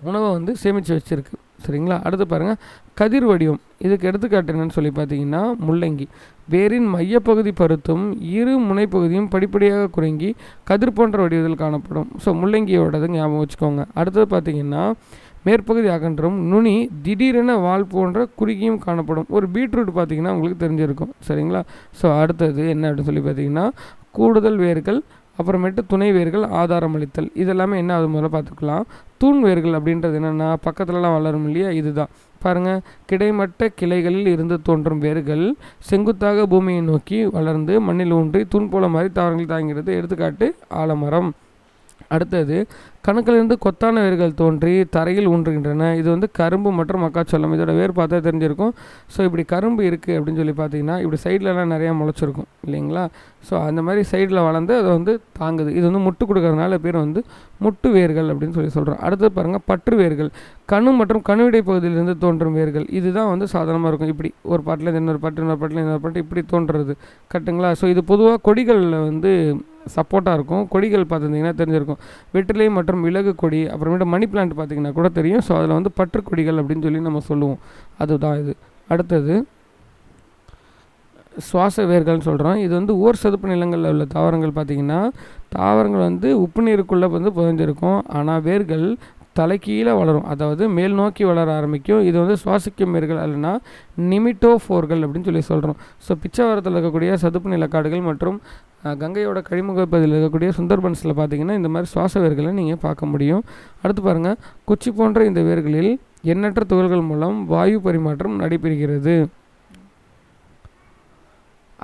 Speaker 1: உணவை வந்து சேமித்து வச்சுருக்கு. சரிங்களா? அடுத்து பாருங்கள் கதிர் வடிவம். இதுக்கு எடுத்துக்காட்டு என்னன்னு சொல்லி பார்த்தீங்கன்னா முள்ளங்கி. வேரின் மையப்பகுதி பருத்தும் இரு முனைப்பகுதியும் படிப்படியாக குறுங்கி கதிர் போன்ற வடிவத்தில் காணப்படும். ஸோ முள்ளங்கியோடது ஞாபகம் வச்சுக்கோங்க. அடுத்தது பார்த்தீங்கன்னா மேற்பகுதி அகன்றும் நுனி திடீரென வால் போன்ற குறுகியும் காணப்படும். ஒரு பீட்ரூட் பார்த்தீங்கன்னா உங்களுக்கு தெரிஞ்சிருக்கும். சரிங்களா? ஸோ அடுத்தது என்ன அப்படின்னு சொல்லி பார்த்தீங்கன்னா கூடுதல் வேர்கள் அப்புறமேட்டு துணை வேர்கள் ஆதாரம் அளித்தல். இதெல்லாமே என்ன அது முதல்ல பார்த்துக்கலாம். தூண் வேர்கள் அப்படின்றது என்னென்னா பக்கத்துலலாம் வளரும் இல்லையா? இதுதான். பாருங்கள் கிடைமட்ட கிளைகளில் இருந்து தோன்றும் வேர்கள் செங்குத்தாக பூமியை நோக்கி வளர்ந்து மண்ணில் ஊன்றி தூண் போல மாதிரி தாவரங்கள் தாங்கிறது. எடுத்துக்காட்டு ஆலமரம். அடுத்தது கணக்கிலிருந்து கொத்தான வேர்கள் தோன்றி தரையில் ஊன்றுகின்றன. இது வந்து கரும்பு மற்றும் மக்காச்சோளம். இதோட வேர் பார்த்தா தெரிஞ்சிருக்கும். ஸோ இப்படி கரும்பு இருக்குது அப்படின்னு சொல்லி பார்த்தீங்கன்னா இப்படி சைட்லலாம் நிறையா முளைச்சிருக்கும் இல்லைங்களா? ஸோ அந்த மாதிரி சைடில் வளர்ந்து அதை வந்து தாங்குது. இது வந்து முட்டு கொடுக்கறதுனால பேர் வந்து முட்டு வேர்கள் அப்படின்னு சொல்லி சொல்கிறோம் அடுத்தது பாருங்கள் பற்று வேர்கள். கணு மற்றும் கணுவிடை பகுதியிலிருந்து தோன்றும் வேர்கள். இதுதான் வந்து சாதாரணமாக இருக்கும். இப்படி ஒரு பாட்டில் இன்னொரு பாட்டு இன்னொரு பாட்டில் இன்னொரு பாட்டு இப்படி தோன்றுறது. கட்டுங்களா? ஸோ இது பொதுவாக கொடிகளில் வந்து சப்போர்ட்டாக இருக்கும். கொடிகள் பார்த்துருந்தீங்கன்னா தெரிஞ்சிருக்கும். வெற்றிலை மற்றும் மிளகு கொடி அப்புறமேட்டு மணி பிளான்ட் பார்த்திங்கன்னா கூட தெரியும். ஸோ அதில் வந்து பற்று கொடிகள் அப்படின்னு சொல்லி நம்ம சொல்லுவோம். அதுதான் இது. அடுத்தது சுவாச வேர்கள்னு சொல்கிறோம் இது வந்து ஓர் சதுப்பு நிலங்களில் உள்ள தாவரங்கள் பார்த்திங்கன்னா தாவரங்கள் வந்து உப்பு நீருக்குள்ளே வந்து புதைஞ்சிருக்கும். ஆனால் வேர்கள் தலைக்கீழே வளரும். அதாவது மேல் நோக்கி வளர ஆரம்பிக்கும். இது வந்து சுவாசிக்கும் வேர்கள் அல்லனா நிமிட்டோஃபோர்கள் அப்படின்னு சொல்லி சொல்கிறோம் ஸோ பிச்சைவாரத்தில் இருக்கக்கூடிய சதுப்பு நிலக்காடுகள் மற்றும் கங்கையோட கழிமுக பகுதியில் இருக்கக்கூடிய சுந்தர்பன்ஸில் பார்த்தீங்கன்னா இந்த மாதிரி சுவாச வேர்களை நீங்கள் பார்க்க முடியும். அடுத்து பாருங்கள் குச்சி போன்ற இந்த வேர்களில் எண்ணற்ற துகள்கள் மூலம் வாயு பரிமாற்றம் நடைபெறுகிறது.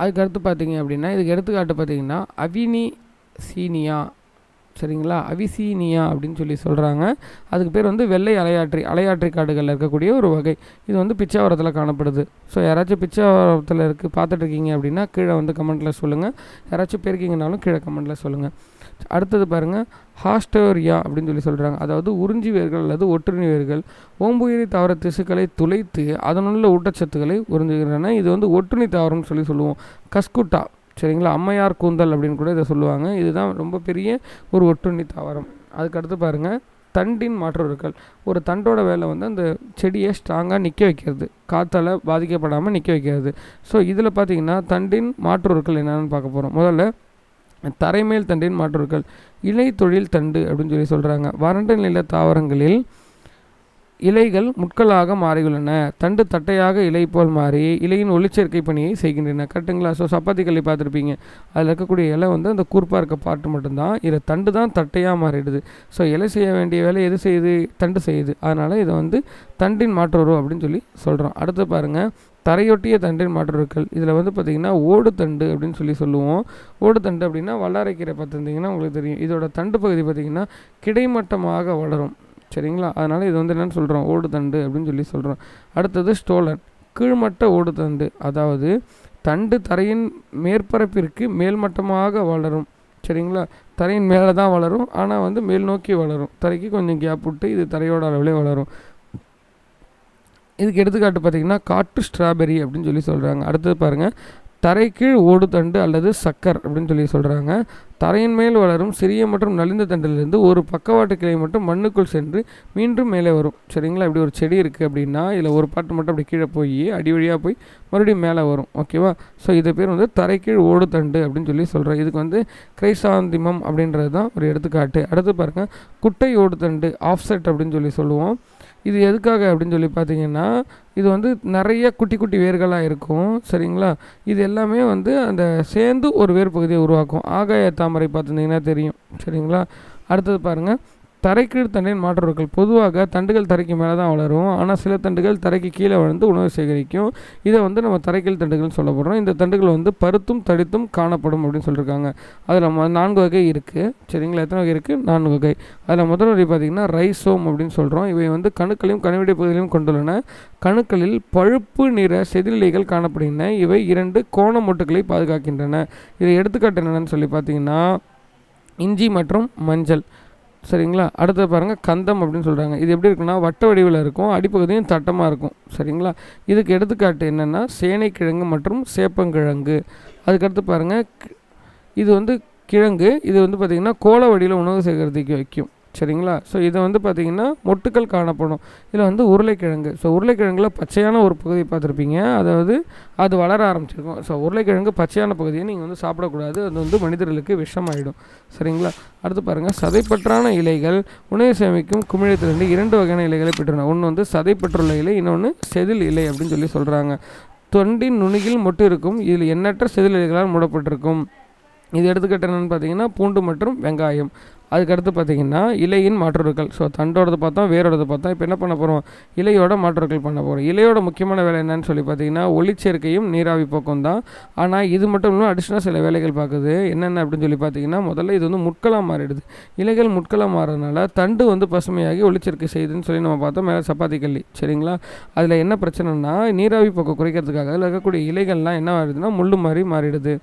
Speaker 1: அதுக்கடுத்து பார்த்தீங்க அப்படின்னா இதுக்கு எடுத்துக்காட்டு பார்த்தீங்கன்னா அவினி சீனியா சரிங்களா? அவிசீனியா அப்படின்னு சொல்லி சொல்கிறாங்க அதுக்கு பேர் வந்து வெள்ளை அலையாற்றி அலையாற்றி காடுகளில் இருக்கக்கூடிய ஒரு வகை. இது வந்து பிச்சாவரத்தில் காணப்படுது. ஸோ யாராச்சும் பிச்சாவரத்தில் இருக்குது பார்த்துட்ருக்கீங்க அப்படின்னா கீழே வந்து கமெண்ட்டில் சொல்லுங்கள் யாராச்சும் போயிருக்கீங்கனாலும் கீழே கமெண்ட்டில் சொல்லுங்கள் அடுத்தது பாருங்கள் ஹாஸ்டோரியா அப்படின்னு சொல்லி சொல்கிறாங்க அதாவது உறிஞ்சி வேர்கள் அல்லது ஒற்றுணி வேர்கள். ஓம்புயிரி தாவர திசுக்களை துளைத்து அதனுள்ள ஊட்டச்சத்துக்களை உறிஞ்சுகின்றன. இது வந்து ஒற்றுணி தாவரம்னு சொல்லி சொல்லுவோம். கஸ்குட்டா. சரிங்களா? அம்மையார் கூந்தல் அப்படின்னு கூட இதை சொல்லுவாங்க. இதுதான் ரொம்ப பெரிய ஒரு ஒட்டுண்ணி தாவரம். அதுக்கடுத்து பாருங்கள் தண்டின் மாற்றுருக்கள் ஒரு தண்டோட வேலை வந்து அந்த செடியை ஸ்ட்ராங்காக நிற்க வைக்கிறது. காற்றால் பாதிக்கப்படாமல் நிற்க வைக்கிறது. ஸோ இதில் பார்த்தீங்கன்னா தண்டின் மாற்றுருக்கள் என்னென்னு பார்க்க போகிறோம் முதல்ல தரைமேல் தண்டின் மாற்றுருக்கள் இலை தொழில் தண்டு அப்படின்னு சொல்லி சொல்கிறாங்க வறண்ட நில தாவரங்களில் இலைகள் முட்களாக மாறியுள்ளன. தண்டு தட்டையாக இலை போல் மாறி இலையின் ஒளிச்சேர்க்கை பணியை செய்கின்றன. கரெக்டுங்களா? ஸோ சப்பாத்தி கல்லி பார்த்துருப்பீங்க. அதில் இருக்கக்கூடிய இலை வந்து அந்த கூர்ப்பாக இருக்க பாட்டு மட்டும்தான். இதை தண்டு தான் தட்டையாக மாறிடுது. ஸோ இலை செய்ய வேண்டிய வேலை எது செய்யுது? தண்டு செய்யுது. அதனால் இதை வந்து தண்டின் மாற்றுரு அப்படின்னு சொல்லி சொல்கிறோம் அடுத்து பாருங்கள் தரையொட்டிய தண்டின் மாற்றுருக்கள் இதில் வந்து பார்த்திங்கன்னா ஓடு தண்டு அப்படின்னு சொல்லி சொல்லுவோம். ஓடு தண்டு அப்படின்னா வல்லாரைக்கீரை பார்த்துருந்தீங்கன்னா உங்களுக்கு தெரியும். இதோட தண்டு பகுதி பார்த்திங்கன்னா கிடைமட்டமாக வளரும். சரிங்களா? அதனால் இது வந்து என்னென்னு சொல்கிறோம் ஓடுதண்டு அப்படின்னு சொல்லி சொல்கிறோம் அடுத்தது ஸ்டோலன். கீழ்மட்ட ஓடுதண்டு அதாவது தண்டு தரையின் மேற்பரப்பிற்கு மேல்மட்டமாக வளரும். சரிங்களா? தரையின் மேலே தான் வளரும் ஆனால் வந்து மேல் நோக்கி வளரும். தரைக்கு கொஞ்சம் கேப் விட்டு இது தரையோட அளவிலே வளரும். இதுக்கு எடுத்துக்காட்டு பார்த்திங்கன்னா காட்டு ஸ்ட்ராபெரி அப்படின்னு சொல்லி சொல்கிறாங்க அடுத்தது பாருங்கள் தரைக்கீழ் ஓடுதண்டு அல்லது சக்கர் அப்படின்னு சொல்லி சொல்கிறாங்க தரையின் மேல் வளரும் சிறிய மற்றும் நலிந்த தண்டிலிருந்து ஒரு பக்கவாட்டு கிளை மட்டும் மண்ணுக்குள் சென்று மீண்டும் மேலே வரும். சரிங்களா? இப்படி ஒரு செடி இருக்குது அப்படின்னா இதில் ஒரு பாட்டு மட்டும் அப்படி கீழே போய் அடி வழியாக போய் மறுபடியும் மேலே வரும். ஓகேவா ஸோ இது பேர் வந்து தரைக்கீழ் ஓடுதண்டு அப்படின்னு சொல்லி சொல்கிறேன் இதுக்கு வந்து கிரைசாந்திமம் அப்படின்றது தான் ஒரு எடுத்துக்காட்டு. அடுத்து பாருங்கள் குட்டை ஓடுதண்டு ஆஃப்செட் அப்படின்னு சொல்லி சொல்லுவோம். இது எதுக்காக அப்படின்னு சொல்லி பார்த்தீங்கன்னா இது வந்து நிறைய குட்டி குட்டி வேர்களாக இருக்கும் சரிங்களா? இது எல்லாமே வந்து அந்த சேர்ந்து ஒரு வேர் பகுதியை உருவாக்கும். ஆகாய தாமரை பார்த்துருந்தீங்கன்னா தெரியும் சரிங்களா? அடுத்தது பாருங்கள் தரைக்கீழ் தண்டின் மாற்றுவர்கள் பொதுவாக தண்டுகள் தரைக்கு மேலே தான் வளரும். ஆனால் சில தண்டுகள் தரைக்கு கீழே வளர்ந்து உணவு சேகரிக்கும். இதை வந்து நம்ம தரைக்கீழ் தண்டுகள்னு சொல்ல போகிறோம் இந்த தண்டுகள் வந்து பருத்தும் தடித்தும் காணப்படும் அப்படின்னு சொல்லியிருக்காங்க அதில் ம நான்கு வகை இருக்குது சரிங்களா? எத்தனை வகை இருக்குது நான்கு வகை. அதில் முதல் வகை பார்த்திங்கன்னா ரைசோம் அப்படின்னு சொல்கிறோம். இவை வந்து கணுக்களையும் கணுவிடை பகுதிகளையும் கொண்டுள்ளன. கணுக்களில் பழுப்பு நிற செதிலிலைகள் காணப்படுகின்றன. இவை இரண்டு கோண மொட்டுக்களை பாதுகாக்கின்றன. இதை எடுத்துக்காட்டு என்னென்னு சொல்லி பார்த்தீங்கன்னா இஞ்சி மற்றும் மஞ்சள். சரிங்களா? அடுத்து பாருங்கள் கந்தம் அப்படின்னு சொல்கிறாங்க இது எப்படி இருக்குன்னா வட்ட வடிவில் இருக்கும் அடிப்பகுதியும் தட்டமாக இருக்கும். சரிங்களா? இதுக்கு எடுத்துக்காட்டு என்னென்னா சேனைக்கிழங்கு மற்றும் சேப்பங்கிழங்கு. அதுக்கடுத்து பாருங்கள் இது வந்து கிழங்கு. இது வந்து பார்த்திங்கன்னா கோல வடிவில் உணவு சேகரித்துக்கு வைக்கும். சரிங்களா? ஸோ இதை வந்து பார்த்திங்கன்னா மொட்டுக்கள் காணப்படும். இதில் வந்து உருளைக்கிழங்கு. ஸோ உருளைக்கிழங்குல பச்சையான ஒரு பகுதியை பார்த்துருப்பீங்க. அதாவது அது வளர ஆரம்பிச்சிருக்கும். ஸோ உருளைக்கிழங்கு பச்சையான பகுதியை நீங்கள் வந்து சாப்பிடக்கூடாது. அது வந்து மனிதர்களுக்கு விஷமாயிடும். சரிங்களா? அடுத்து பாருங்கள் சதைப்பற்றான இலைகள் உணவு சேமிக்கும் குமிழத்திலிருந்து இரண்டு வகையான இலைகளை பெற்றுள்ளன. ஒன்று வந்து சதைப்பற்றுள்ள இலை இன்னொன்று செதில் இலை அப்படின்னு சொல்லி சொல்கிறாங்க தொண்டின் நுனியில் மொட்டு இருக்கும். இதில் எண்ணற்ற செதில் இலைகளால் மூடப்பட்டிருக்கும். இது எடுத்துக்கிட்டேன்னு பார்த்தீங்கன்னா பூண்டு மற்றும் வெங்காயம். அதுக்கடுத்து பார்த்தீங்கன்னா இலையின் மாற்றுருக்கள் ஸோ தண்டோடது பார்த்தோம் வேரோடது பார்த்தோம். இப்போ என்ன பண்ண போகிறோம் இலையோட மாற்றுருக்கள் பண்ண போகிறோம் இலையோட முக்கியமான வேலை என்னன்னு சொல்லி பார்த்தீங்கன்னா ஒளிச்சேர்க்கையும் நீராவி பக்கம் தான். ஆனால் இது மட்டும் இல்லாமல் அடிஷ்னல் சில வேலைகள் பார்க்குது. என்னென்ன அப்படின்னு சொல்லி பார்த்தீங்கன்னா முதல்ல இது வந்து முட்களாக மாறிடுது. இலைகள் முட்களாக மாறதுனால தண்டு வந்து பசுமையாகி ஒளிச்சேர்க்கை செய்யுதுன்னு சொல்லி நம்ம பார்த்தோம். மேலே சப்பாத்தி கல்லி. சரிங்களா? அதில் என்ன பிரச்சனைனா நீராவி பக்கம் குறைக்கிறதுக்காக அதில் இருக்கக்கூடிய இலைகள்லாம் என்ன ஆகிடுதுன்னா முள்ளு மாதிரி மாறிடுது.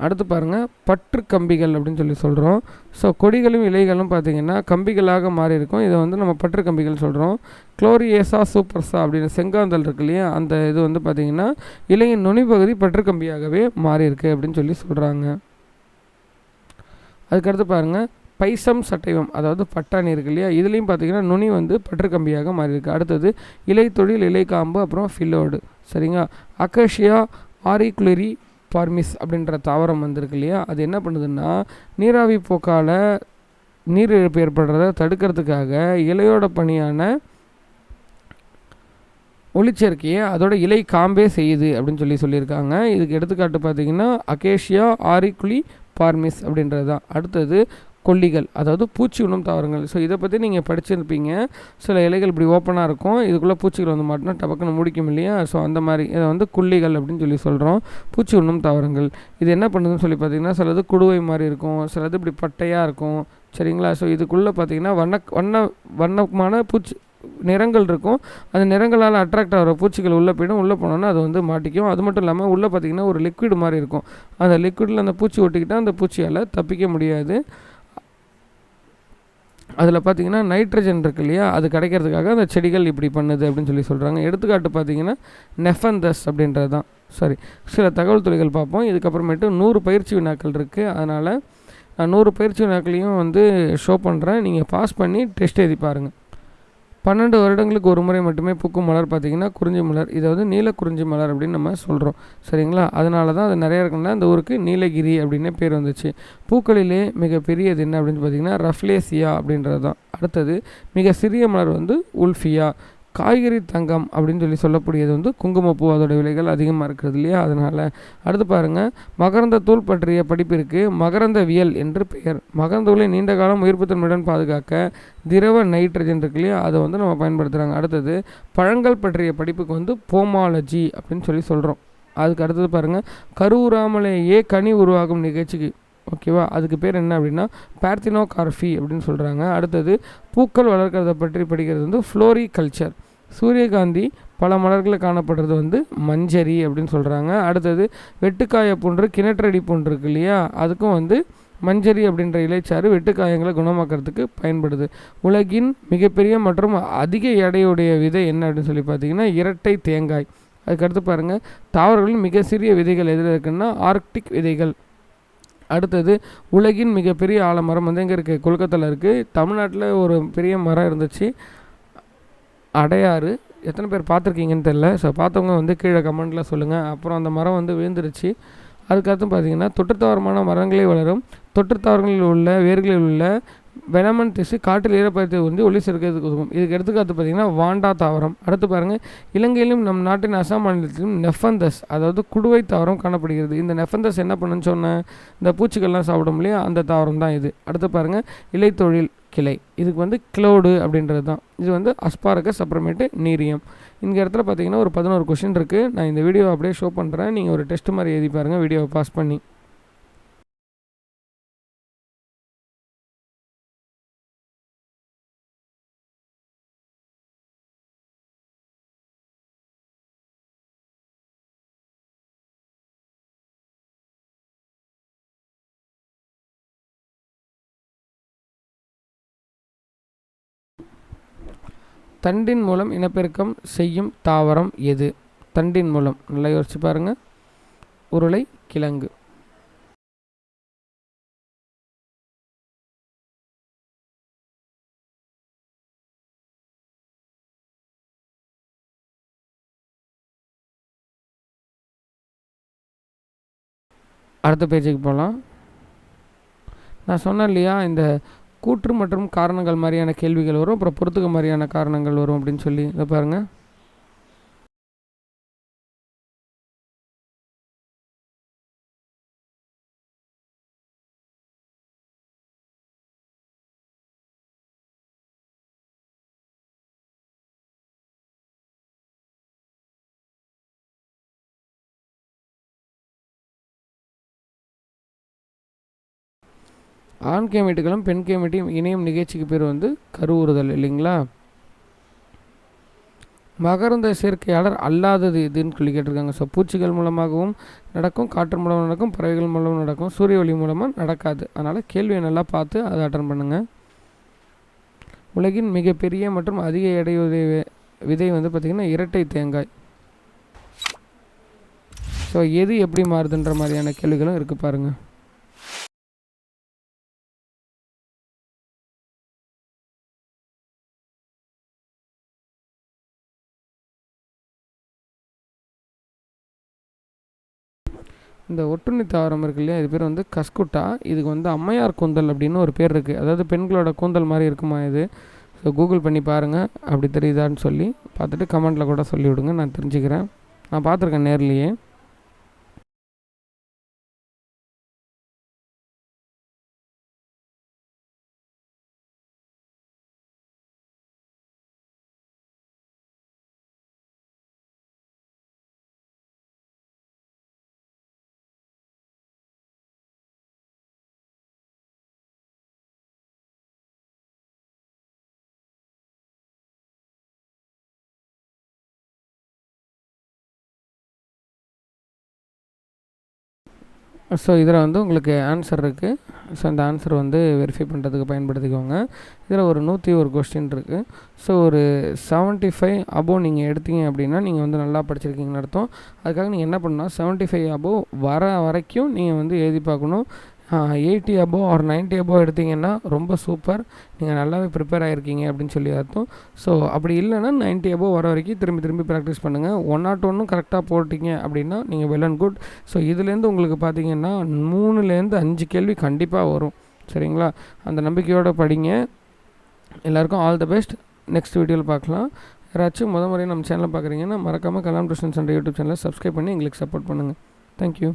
Speaker 1: அடுத்து பாருங்கள் பற்று கம்பிகள் அப்படின்னு சொல்லி சொல்கிறோம் ஸோ கொடிகளும் இலைகளும் பார்த்திங்கன்னா கம்பிகளாக மாறி இருக்கும் இதை வந்து நம்ம பற்று கம்பிகள் சொல்கிறோம் குளோரியேசா சூப்பர்ஸா அப்படின்னு செங்காந்தல் இருக்கு இல்லையா? அந்த இது வந்து பார்த்திங்கன்னா இலையின் நுனி பகுதி பற்று கம்பியாகவே மாறியிருக்கு அப்படின்னு சொல்லி சொல்கிறாங்க அதுக்கடுத்து பாருங்கள் பைசம் சட்டைவம் அதாவது பட்டாணி இருக்கு இல்லையா? இதுலேயும் பார்த்தீங்கன்னா நுனி வந்து பற்று கம்பியாக மாறியிருக்கு. அடுத்தது இலை தொழில் இலை காம்பு அப்புறம் ஃபில்லோடு சரிங்களா? அக்கேஷியா ஆரிகுலரி பார்மிஸ் அப்படின்ற தாவரம் வந்திருக்கு இல்லையா? அது என்ன பண்ணுதுன்னா நீராவி போக்கால் நீர் இழப்பு ஏற்படுறத தடுக்கிறதுக்காக இலையோட பணியான ஒளிச்சேர்க்கையை அதோட இலை காம்பே செய்யுது அப்படின்னு சொல்லி சொல்லியிருக்காங்க. இதுக்கு எடுத்துக்காட்டு பார்த்தீங்கன்னா அகேஷியா ஆரிக்குலி பார்மிஸ் அப்படின்றது தான். அடுத்தது கொல்லிகள் அதாவது பூச்சி உண்ணும் தாவரங்கள். ஸோ இதை பற்றி நீங்கள் படிச்சிருப்பீங்க. சில இலைகள் இப்படி ஓப்பனாக இருக்கும். இதுக்குள்ளே பூச்சிகள் வந்து மாட்டினா டபக்குன்னு முடிக்கும் இல்லையா? ஸோ அந்த மாதிரி இதை வந்து குள்ளிகள் அப்படின்னு சொல்லி சொல்கிறோம் பூச்சி உண்ணும் தாவரங்கள். இது என்ன பண்ணுதுன்னு சொல்லி பார்த்தீங்கன்னா சிலது குடுவை மாதிரி இருக்கும். சிலது இப்படி பட்டையாக இருக்கும். சரிங்களா? ஸோ இதுக்குள்ளே பார்த்தீங்கன்னா வண்ண வண்ண வண்ணமான பூச்சி நிறங்கள் இருக்கும். அந்த நிறங்களால் அட்ராக்ட் ஆகிற பூச்சிகள் உள்ளே போய்டும். உள்ளே போனோன்னா அது வந்து மாட்டிக்கும். அது மட்டும் இல்லாமல் உள்ளே பார்த்திங்கன்னா ஒரு லிக்விட் மாதிரி இருக்கும். அந்த லிக்விடில் அந்த பூச்சி ஒட்டிக்கிட்டால் அந்த பூச்சியால் தப்பிக்க முடியாது. அதில் பார்த்தீங்கன்னா நைட்ரஜன் இருக்கு இல்லையா? அது கிடைக்கிறதுக்காக அந்த செடிகள் இப்படி பண்ணுது அப்படின்னு சொல்லி சொல்கிறாங்க எடுத்துக்காட்டு பார்த்தீங்கன்னா நெஃபந்தஸ் அப்படின்றது தான் சாரி சில தகவல் துறைகள் பார்ப்போம். இதுக்கப்புறமேட்டு நூறு பயிற்சி வினாக்கள் இருக்குது அதனால் நான் நூறு பயிற்சி வினாக்களையும் வந்து ஷோ பண்ணுறேன் நீங்கள் பாஸ் பண்ணி டெஸ்ட் எழுதி பாருங்கள் பன்னெண்டு வருடங்களுக்கு ஒரு முறை மட்டுமே பூக்கும் மலர் பார்த்திங்கன்னா குறிஞ்சி மலர். இதை வந்து நீல குறிஞ்சி மலர் அப்படின்னு நம்ம சொல்கிறோம் சரிங்களா? அதனால தான் அது நிறைய இருக்குன்னா இந்த ஊருக்கு நீலகிரி அப்படின்னு பேர் வந்துச்சு. பூக்களிலே மிகப்பெரியது என்ன அப்படின்னு பார்த்தீங்கன்னா ரஃப்லேசியா அப்படின்றது தான் அடுத்தது மிக சிறிய மலர் வந்து உல்ஃபியா. காய்கறி தங்கம் அப்படின்னு சொல்லி சொல்லக்கூடியது வந்து குங்குமப்பூ அதோட விலைகள் அதிகமாக இருக்கிறது இல்லையா? அதனால் அடுத்து பாருங்கள் மகரந்த தூள் பற்றிய படிப்பிற்கு மகரந்தவியல் என்று பெயர். மகரந்தூளை நீண்ட காலம் உயிர்ப்புத்தன்மையுடன் பாதுகாக்க திரவ நைட்ரஜன் இருக்கு இல்லையா? அதை வந்து நம்ம பயன்படுத்துகிறாங்க அடுத்தது பழங்கள் பற்றிய படிப்புக்கு வந்து போமாலஜி அப்படின்னு சொல்லி சொல்கிறோம் அதுக்கு அடுத்தது பாருங்கள் கருவுறாமலேயே கனி உருவாகும் நிகழ்ச்சிக்கு. ஓகேவா? அதுக்கு பேர் என்ன அப்படின்னா பேர்த்தினோ கார்ஃபி அப்படின்னு சொல்கிறாங்க அடுத்தது பூக்கள் வளர்க்குறத பற்றி படிக்கிறது வந்து ஃப்ளோரி கல்ச்சர் சூரியகாந்தி பல மலர்களில் காணப்படுறது வந்து மஞ்சரி அப்படின்னு சொல்கிறாங்க அடுத்தது வெட்டுக்காய போன்று கிணற்றடி போன்று இருக்கு இல்லையா? அதுக்கும் வந்து மஞ்சரி அப்படின்ற இலைச்சாறு வெட்டுக்காயங்களை குணமாக்கிறதுக்கு பயன்படுது. உலகின் மிகப்பெரிய மற்றும் அதிக எடையுடைய விதை என்ன அப்படின்னு சொல்லி பார்த்தீங்கன்னா இரட்டை தேங்காய். அதுக்கடுத்து பாருங்கள் தாவரங்களின் மிக சிறிய விதைகள் எதில் இருக்குன்னா ஆர்க்டிக் விதைகள். அடுத்தது உலகின் மிகப்பெரிய ஆலமரம் வந்து எங்கே இருக்குது கொல்கத்தாவில் இருக்குது தமிழ்நாட்டில் ஒரு பெரிய மரம் இருந்துச்சு. அடையாறு. எத்தனை பேர் பார்த்துருக்கீங்கன்னு தெரில ஸோ பார்த்தவங்க வந்து கீழே கமெண்ட்டில் சொல்லுங்கள் அப்புறம் அந்த மரம் வந்து விழுந்துருச்சு. அதுக்கடுத்து பார்த்தீங்கன்னா தொற்றுத்தாவரமான மரங்களே வளரும். தொற்றுத்தாவரங்களில் உள்ள வேர்களில் உள்ள வெனமன் திசு காற்றில் ஈரப்பதத்தை வந்து ஒளி சேர்க்கிறதுக்கு உதவும். இதுக்கு எடுத்துக்காத்து பார்த்தீங்கன்னா வாண்டா தாவரம். அடுத்து பாருங்கள் இலங்கையிலும் நம் நாட்டின் அசாம் மாநிலத்திலும் நெஃபந்தஸ் அதாவது குடுவை தாவரம் காணப்படுகிறது. இந்த நெஃபந்தஸ் என்ன பண்ணுன்னு சொன்ன இந்த பூச்சிகள்லாம் சாப்பிடும் இல்லையா? அந்த தாவரம் தான் இது. அடுத்து பாருங்கள் இலைத்தொழில். கிளை. இதுக்கு வந்து கிளோடு அப்படின்றது தான் இது வந்து அஸ்பாரகஸ் அப்புறமேட்டு நீரியம். இந்த இடத்துல பார்த்தீங்கன்னா ஒரு பதினோரு கொஷின் இருக்குது நான் இந்த வீடியோ அப்படியே ஷோ பண்ணுறேன் நீங்கள் ஒரு டெஸ்ட் மாதிரி எழுதி பாருங்கள் வீடியோவை பாஸ் பண்ணி. தண்டின் மூலம் இனப்பெருக்கம் செய்யும் தாவரம் எது? தண்டின் மூலம். நல்லா யோசிச்சு பாருங்கள் உருளை கிழங்கு. அடுத்த பேஜுக்கு போகலாம் நான் சொன்னேன் இல்லையா இந்த கூற்று மற்றும் காரணங்கள் மாதிரியான கேள்விகள் வரும். அப்புறம் பொறுத்துக்க மாதிரியான காரணங்கள் வரும் அப்படின்னு சொல்லி இதை பாருங்கள் ஆண் கேமெட்டுகளும் பெண் கேமெட்டையும் இணையும் நிகழ்ச்சிக்கு பேர் வந்து கருவுறுதல் இல்லைங்களா? மகரந்த சேர்க்கையாளர் அல்லாதது எதுன்னு சொல்லி கேட்டிருக்காங்க. ஸோ பூச்சிகள் மூலமாகவும் நடக்கும் காற்று மூலம் நடக்கும் பறவைகள் மூலமும் நடக்கும் சூரிய ஒளி மூலமாக நடக்காது. அதனால் கேள்வியை நல்லா பார்த்து அதை அட்டன் பண்ணுங்கள் உலகின் மிகப்பெரிய மற்றும் அதிக எடையுடைய விதை வந்து பார்த்திங்கன்னா இரட்டை தேங்காய். ஸோ எது எப்படி மாறுதுன்ற மாதிரியான கேள்விகளும் இருக்குது பாருங்கள் இந்த ஒட்டுண்ணி தாவரம் இருக்கு இல்லையா? இது பேர் வந்து கஸ்குட்டா. இதுக்கு வந்து அம்மையார் கூந்தல் அப்படின்னு ஒரு பேர் இருக்குது அதாவது பெண்களோட கூந்தல் மாதிரி இருக்குமா இது? ஸோ கூகுள் பண்ணி பாருங்கள் அப்படி தெரியுதான்னு சொல்லி பார்த்துட்டு கமெண்ட்டில் கூட சொல்லி விடுங்க நான் தெரிஞ்சுக்கிறேன். நான் பார்த்துருக்கேன் நேர்லேயே. ஸோ இதில் வந்து உங்களுக்கு ஆன்சர் இருக்குது ஸோ அந்த ஆன்சர் வந்து வெரிஃபை பண்ணுறதுக்கு பயன்படுத்திக்கோங்க. இதில் ஒரு நூற்றி ஒரு கொஸ்டின் இருக்குது ஸோ ஒரு செவன்ட்டி ஃபைவ் அபோவ் நீங்கள் எடுத்தீங்க அப்படின்னா நீங்கள் வந்து நல்லா படிச்சிருக்கீங்கன்னு அர்த்தம். அதுக்காக நீங்கள் என்ன பண்ணால் செவன்ட்டி ஃபைவ் அபோவ் வர வரைக்கும் நீங்கள் வந்து எழுதி பார்க்கணும். Eighty above or ninety above எடுத்திங்கன்னா ரொம்ப சூப்பர் நீங்கள் நல்லாவே ப்ரிப்பேர் ஆகிருக்கீங்க அப்படின்னு சொல்லி அர்த்தம். ஸோ அப்படி இல்லைன்னா நைன்ட்டி அபோ வர வரைக்கும் திரும்பி திரும்பி ப்ராக்டிஸ் பண்ணுங்கள் ஒன் நாட் ஒன்றும் கரெக்டாக போட்டிங்க அப்படின்னா நீங்கள் வெல் அண்ட் குட் ஸோ இதுலேருந்து உங்களுக்கு பார்த்தீங்கன்னா மூணுலேருந்து அஞ்சு கேள்வி கண்டிப்பாக வரும். சரிங்களா? அந்த நம்பிக்கையோடு படிங்க. எல்லாருக்கும் ஆல் த பெஸ்ட் நெக்ஸ்ட் வீடியோவில் பார்க்கலாம். யாராச்சும் முத முறையாக நம்ம சேனலை பார்க்குறீங்கன்னா மறக்காமல் கலாம் டுஷன் சென்டர் யூடியூப் சேனலை சப்ஸ்கிரைப் பண்ணி எங்களுக்கு சப்போர்ட் பண்ணுங்கள் தேங்க்யூ